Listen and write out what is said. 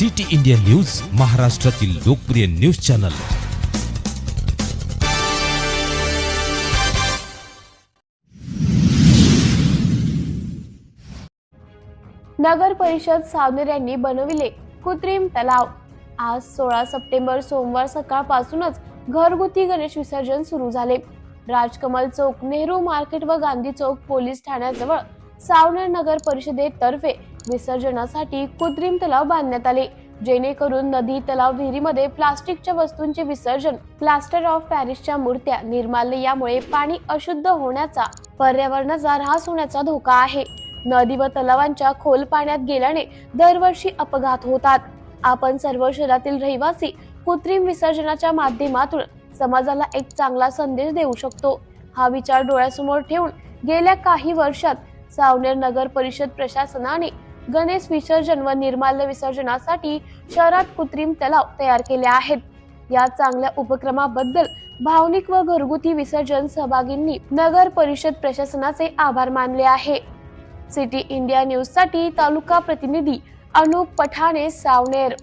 City India news महाराष्ट्रातील लोकप्रिय news channel. नगर परिषद सावनेर यांनी बनविले कृत्रिम तलाव. आज सोळा सप्टेंबर सोमवार सकाळपासूनच घरगुती गणेश विसर्जन सुरू झाले. राजकमल चौक नेहरू मार्केट व गांधी चौक पोलीस ठाण्याजवळ सावनेर नगर परिषदेतर्फे विसर्जनासाठी कृत्रिम तलाव बांधण्यात आले जेणेकरून नदी तलाव विहिरीमध्ये प्लास्टिकच्या वस्तूंचे विसर्जन प्लास्टर ऑफ पॅरिसच्या मूर्त्या निर्माल्य यामुळे पाणी अशुद्ध होण्याचा पर्यावरणाचा ऱ्हास होण्याचा धोका आहे. नदी व तलावांच्या खोल पाण्यात गेल्याने दरवर्षी अपघात होतात. आपण सर्व शहरातील रहिवासी कृत्रिम विसर्जनाच्या माध्यमातून समाजाला एक चांगला संदेश देऊ शकतो. हा विचार डोळ्यासमोर ठेवून गेल्या काही वर्षात सावनेर नगर परिषद प्रशासनाने गणेश विसर्जन व निर्माल्य विसर्जनासाठी शहरात कृत्रिम तलाव तयार केले आहेत. या चांगल्या उपक्रमाबद्दल भावनिक व घरगुती विसर्जन सहभागींनी नगर परिषद प्रशासनाचे आभार मानले आहे. सिटी इंडिया न्यूजसाठी तालुका प्रतिनिधी अनुप पठाणे सावनेर.